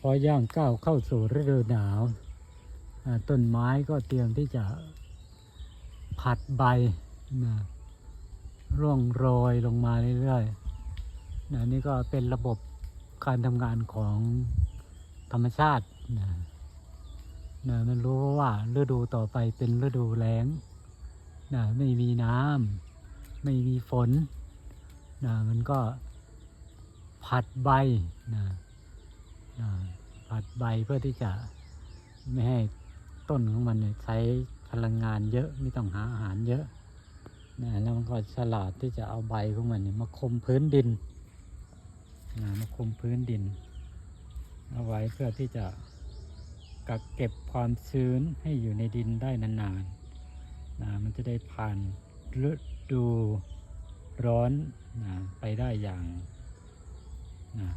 พอย่างก้าวเข้าสู่ฤดูหนาว ต้นไม้ก็เตรียมที่จะผัดใบนะร่วงโรยลงมาเรื่อยๆนะนี่ก็เป็นระบบการทำงานของธรรมชาตินะนะมันรู้ว่าฤดูต่อไปเป็นฤดูแล้งนะไม่มีน้ำไม่มีฝนนะมันก็ผัดใบนะ ผัดใบเพื่อที่จะไม่ให้ต้นของมันเนี่ยใช้พลังงานเยอะไม่ต้องหาอาหารเยอะนะแล้วมันก็ฉลาดที่จะเอาใบของมันเนี่ยมาคมพื้นดินนะมาคมพื้นดิน เอาไว้เพื่อที่จะกักเก็บความชื้นให้อยู่ในดินได้นานๆนะมันจะได้ผ่านฤดูร้อนนะไปได้อย่างนะ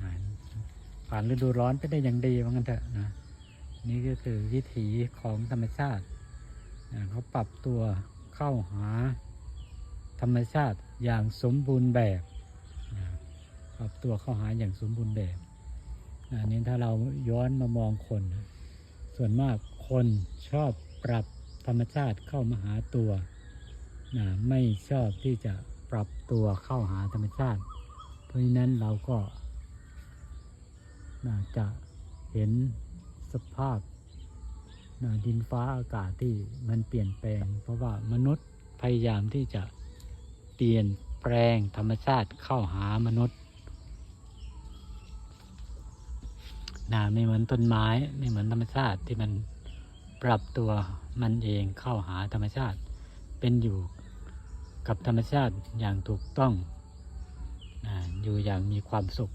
นะ ผ่านฤดูร้อนไปได้อย่างดีว่างั้นเถอะนะนี่ก็คือวิถีของธรรมชาตินะเขาปรับตัวเข้าหาธรรมชาติอย่างสมบูรณ์แบบปรับตัวเข้าหาอย่างสมบูรณ์แบบอันนี้ถ้าเราย้อนมามองคน ส่วนมากคนชอบปรับธรรมชาติเข้ามาหาตัวนะไม่ชอบที่จะปรับตัวเข้าหาธรรมชาติ เพราะฉะนั้นเราก็ นะจะเห็นสภาพนะดินฟ้าอากาศที่มันเปลี่ยนแปลง เพราะว่ามนุษย์พยายามที่จะเปลี่ยนแปลงธรรมชาติเข้าหามนุษย์นะไม่เหมือนต้นไม้ไม่เหมือนธรรมชาติที่มันปรับตัวมันเองเข้าหาธรรมชาติ เป็นอยู่กับธรรมชาติอย่างถูกต้องนะอยู่อย่างมีความสุข